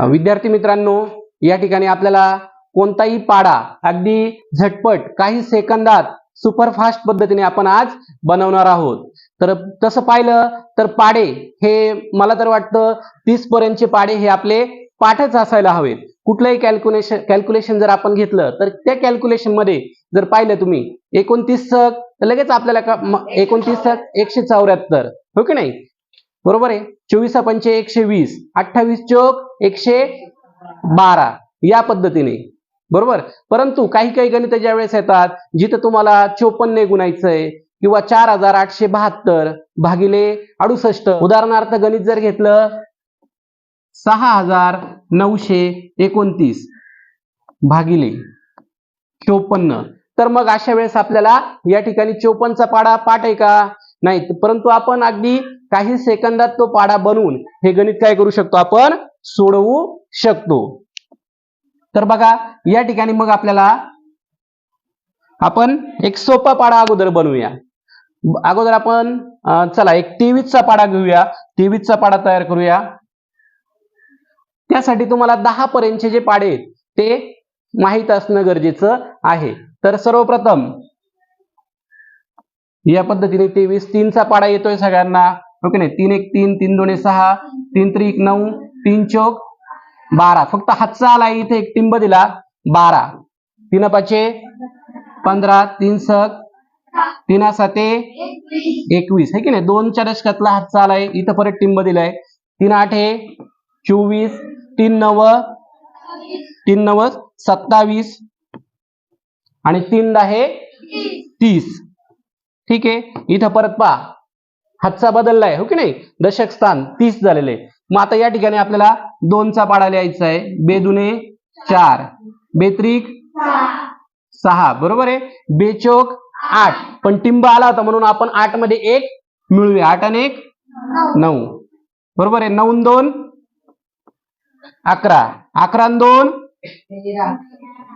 विद्यार्थी मित्रांनो या ठिकाणी आपल्याला कोणताही पाडा अगदी झटपट काही सेकंदात सुपरफास्ट पद्धतीने आपण आज बनवणार आहोत. तर तसं पाहिलं तर पाडे हे मला तर वाटतं तीस पर्यंतचे पाडे हे आपले पाठच असायला हवेत. कुठलंही कॅल्क्युलेशन कॅल्क्युलेशन जर आपण घेतलं तर त्या कॅल्क्युलेशनमध्ये जर पाहिलं तुम्ही एकोणतीस तर लगेच आपल्याला एकोणतीस एकशे चौऱ्याहत्तर हो की नाही? बरोबर आहे? चोवीस पंचे एकशे वीस अठ्ठावीस चोक एकशे बारा या पद्धतीने. बरोबर? परंतु काही काही गणित ज्या वेळेस येतात जिथं तुम्हाला चोपन्न गुणायचंय किंवा चार हजार आठशे बहात्तर भागिले अडुसष्ट. उदाहरणार्थ गणित जर घेतलं सहा हजार नऊशे एकोणतीस भागिले चोपन्न. तर मग अशा वेळेस आपल्याला या ठिकाणी चोपन्नचा पाडा पाठ आहे का? नाही. परंतु आपण अगदी काही सेकंदात तो पाडा बनवून हे गणित काय करू शकतो आपण? सोडवू शकतो. तर बघा या ठिकाणी मग आपल्याला आपण एक सोपा पाडा अगोदर बनवूया. अगोदर आपण चला एक तेवीसचा पाडा घेऊया. तेवीसचा पाडा तयार करूया. त्यासाठी तुम्हाला दहा पर्यंतचे जे पाडे आहेत ते माहीत असणं गरजेचं आहे. तर सर्वप्रथम या पद्धतीने तेवीस तीनचा पाडा येतोय सगळ्यांना. हो ओके नाही? तीन एक तीन तीन दोन सहा तीन त्रिक नऊ तीन चौक बारा. फक्त हातचा आला इथे एक टिंब दिला. बारा. तीन पाचे पंधरा तीन सक तीन साते एकवीस. है की नाही? दोनच्या दशकातला हातचा आलाय इथं परत टिंब दिलाय. तीन आठे चोवीस. तीन नव तीन नव सत्तावीस. आणि तीन दहा तीस. ठीक आहे? इथं परत पहा. हातचा बदललाय हो की नाही? दशक स्थान तीस झालेले. मग आता या ठिकाणी आपल्याला दोनचा पाडा लिहायचा आहे. बेदुने चार. बेत्रिक सहा. बरोबर आहे? बेचोक आठ. पण टिंब आला होता म्हणून आपण आठमध्ये एक मिळूया. आठ आणि एक नऊ. बरोबर आहे? नऊ दोन अकरा. अकरा दोन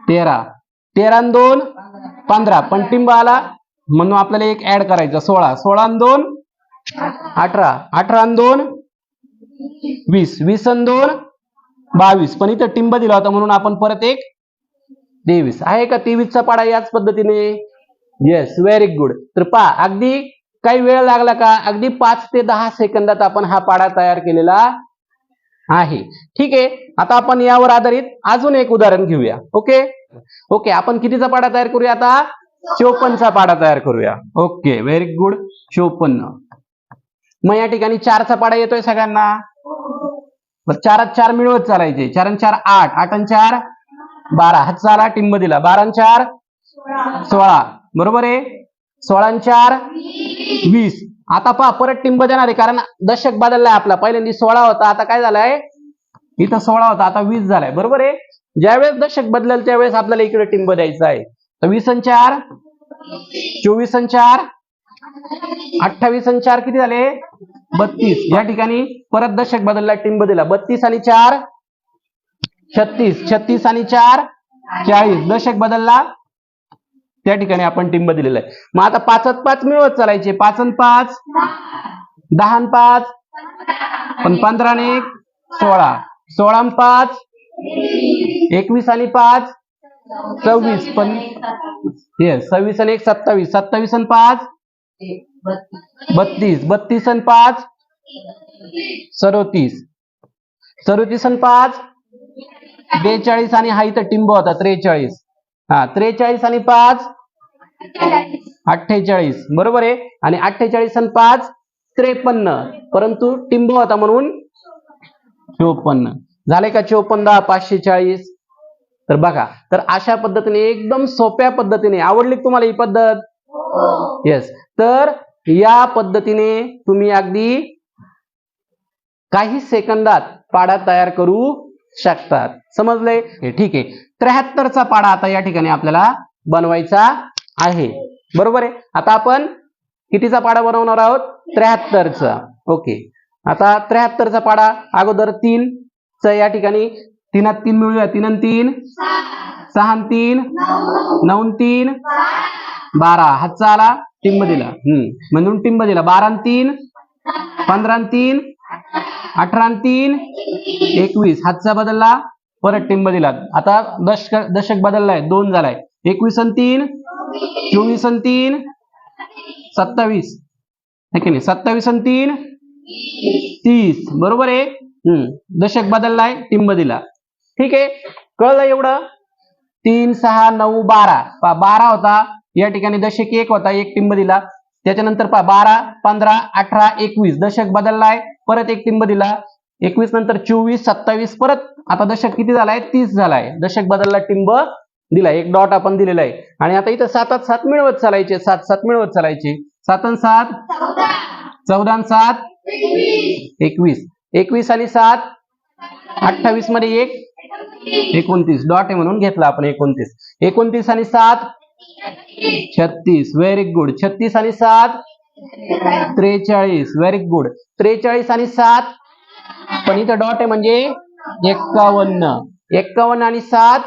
तेरा. तेरा दोन पंधरा. पण टिंब आला म्हणून आपल्याला एक ऍड करायचा. सोळा. सोळा दोन अठरा. अठरा आणि दोन? वीस. वीस आणि दोन? बावीस. पण इथं टिंब दिला होता म्हणून आपण परत एक तेवीस. आहे का तेवीसचा पाडा याच पद्धतीने? येस व्हेरी गुड तर पहा अगदी काही वेळ लागला का? अगदी पाच ते दहा सेकंदात आपण हा पाडा तयार केलेला आहे. ठीक आहे आता आपण यावर आधारित अजून एक उदाहरण घेऊया. ओके ओके आपण कितीचा पाडा तयार करूया आता? चोपन्नचा पाडा तयार करूया. ओके व्हेरी गुड चोपन्न. मग या ठिकाणी चारचा पाडा येतोय सगळ्यांना. चारात चार मिळवत चालायचे. चार आणि चार आठ. आठ आणि चार बारा. हा चाला टिंब दिला. बारा आणि चार सोळा. बरोबर आहे? सोळा आणि चार वीस. आता पहा परत टिंब देणार आहे कारण दशक बदललाय आपला. पहिल्यांदा सोळा होता आता काय झालाय? इथं सोळा होता आता वीस झालाय. बरोबर आहे? ज्यावेळेस दशक बदलेल त्यावेळेस आपल्याला इकडे टिंब द्यायचं आहे. तर वीस आणि चार चोवीस आणि चार अठ्ठावीस आणि चार किती झाले? बत्तीस. या ठिकाणी परत दशक बदलला टीम बदलला. बत्तीस आणि चार छत्तीस. छत्तीस आणि चार चाळीस. दशक बदलला त्या ठिकाणी आपण टिंब बदललेला आहे. मग आता पाचात पाच मिळवत चालायचे. पाच आणि पाच दहा पाच पण पंधरा आणि एक सोळा. सोळा पाच एकवीस आणि पाच सव्वीस. पण येस सव्वीस आणि एक सत्तावीस. सत्तावीस आणि पाच बत्तीस. बत्तीस आणि पाच? सदोतीस. सदोतीस आणि पाच? बेचाळीस आणि हा इथं टिंब होता त्रेचाळीस. हा त्रेचाळीस आणि पाच? अठ्ठेचाळीस. बरोबर आहे? आणि अठ्ठेचाळीस आणि पाच? त्रेपन्न. परंतु टिंब होता म्हणून चोपन्न. झाले का चोपन्न दहा पाचशे चाळीस? तर बघा तर अशा पद्धतीने एकदम सोप्या पद्धतीने आवडली तुम्हाला ही पद्धत? येस तर या पद्धतीने तुम्ही अगदी काही सेकंदात पाडा तयार करू शकतात. समजले हे ठीक आहे. त्र्याहत्तरचा पाडा आता या ठिकाणी आपल्याला बनवायचा आहे. बरोबर आहे? आता आपण कितीचा पाडा बनवणार आहोत? त्र्याहत्तरचा. ओके. आता त्र्याहत्तरचा पाडा अगोदर तीन च या ठिकाणी तीनात तीन मिळूया. तीन तीन? सहा. तीन? नऊ. तीन? बारा. हातचा आला टिंब दिला. हम्म. म्हणून टिंब दिला. बारा आणि तीन पंधरा तीन अठरा तीन एकवीस. हातचा बदलला परत टिंब दिला. आता दशक दशक बदललाय. दोन झालाय. एकवीस आणि तीन चोवीस आणि तीन सत्तावीस. है की नाही? सत्तावीस आणि तीन तीस. बरोबर आहे? हम्म. दशक बदललाय टिंब दिला. ठीक आहे? कळलं एवढं? तीन सहा नऊ बारा. बारा होता. या ठिकाणी दशक एक होता एक टिंब दिला. त्याच्यानंतर पहा बारा पंधरा अठरा एकवीस दशक बदललाय परत एक टिंब दिला. एकवीस नंतर चोवीस सत्तावीस परत आता दशक किती झालाय? तीस झालाय. दशक बदलला टिंब दिला. एक डॉट आपण दिलेला आहे. आणि आता इथं सातात सात मिळवत चालायचे. सात सात मिळवत चालायचे. सात आणि सात? चौदा सात? एकवीस. एकवीस आणि सात? अठ्ठावीसमध्ये एक? एकोणतीस. डॉट आहे म्हणून घेतला आपण एकोणतीस. एकोणतीस आणि सात? छत्तीस व्हेरी गुड छत्तीस आणि सात? त्रेचाळीस व्हेरी गुड त्रेचाळीस आणि सात? पण इथं डॉट आहे म्हणजे एक्कावन्न. एक्कावन्न आणि सात?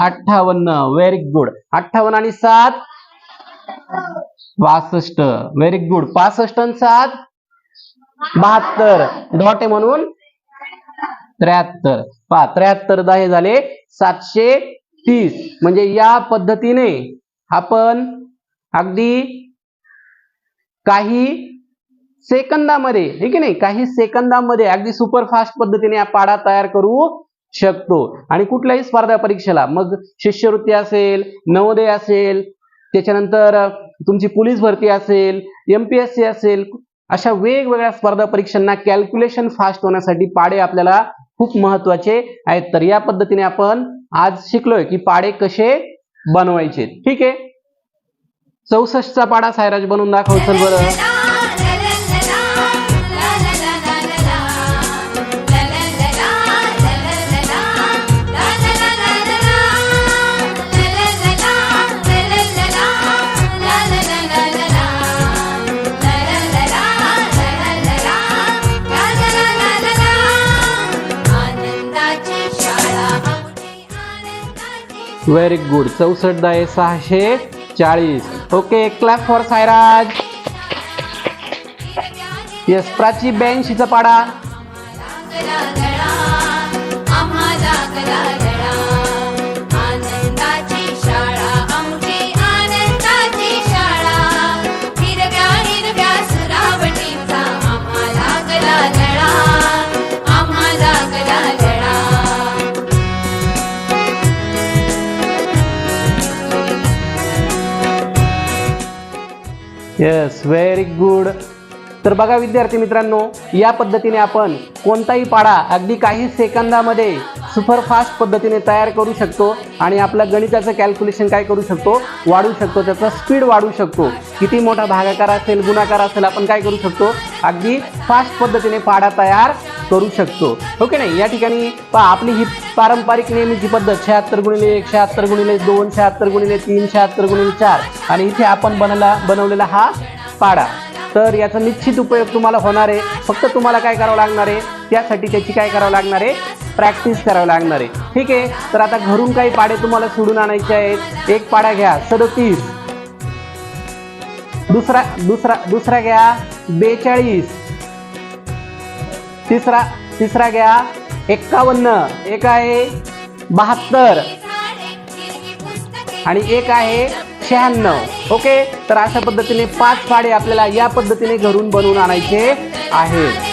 अठ्ठावन्न. व्हेरी गुड अठ्ठावन्न आणि सात? बासष्ट व्हेरी गुड पासष्ट आणि सात? बहात्तर. डॉट आहे म्हणून त्र्याहत्तर. पहा त्र्याहत्तर दहा हे झाले सातशे तीस. म्हणजे या पद्धतीने आपण अगदी काही सेकंदामध्ये हे की नाही? काही सेकंदामध्ये अगदी सुपरफास्ट पद्धतीने हा पाडा तयार करू शकतो. आणि कुठल्याही स्पर्धा परीक्षेला मग शिष्यवृत्ती असेल नवोदय असेल त्याच्यानंतर तुमची पोलीस भरती असेल एमपीएससी असेल अशा वेगवेगळ्या स्पर्धा परीक्षांना कॅल्क्युलेशन फास्ट होण्यासाठी पाडे आपल्याला खूप महत्त्वाचे आहेत. तर या पद्धतीने आपण आज शिकलोय की पाडे कसे बनवायचे. ठीक आहे? चौसष्टचा पाडा सायराज बनवून दाखव चल बरं. व्हेरी गुड चौसष्ट दहा सहाशे चाळीस. Okay clap for Sairaj yes Prachi ब्याऐंशीचा पाडा. येस व्हेरी गुड तर बघा विद्यार्थी मित्रांनो या पद्धतीने आपण कोणताही पाडा अगदी काही सेकंदामध्ये सुपरफास्ट पद्धतीने तयार करू शकतो आणि आपलं गणिताचं कॅल्क्युलेशन काय करू शकतो? वाढू शकतो. त्याचा स्पीड वाढू शकतो. किती मोठा भागाकार असेल गुणाकार असेल आपण काय करू शकतो? अगदी फास्ट पद्धतीने पाडा तयार करू शकतो. हो ओके नाही? या ठिकाणी पहा आपली ही पारंपरिक नेहमीची पद्धत शहात्तर गुणिले एक शहात्तर गुणिले दोन शहात्तर गुणिले तीन शहात्तर गुणिले चार आणि इथे आपण बनला बनवलेला हा पाडा. तर याचा निश्चित उपयोग तुम्हाला होणार आहे. फक्त तुम्हाला काय करावं लागणार आहे? त्यासाठी त्याची काय करावं लागणार आहे? प्रॅक्टिस करावं लागणार आहे. ठीक आहे? तर आता घरून काही पाडे तुम्हाला सोडून आणायचे आहेत. एक पाडा घ्या सदतीस. दुसरा दुसरा दुसरा घ्या बेचाळीस. तिसरा तिसरा घ्या. एक्कावन्न. एक आहे बहात्तर. आणि एक आहे शहाण्णव. ओके? तर अशा पद्धतीने पाच फाडे आपल्याला या पद्धतीने घरून बनवून आणायचे आहे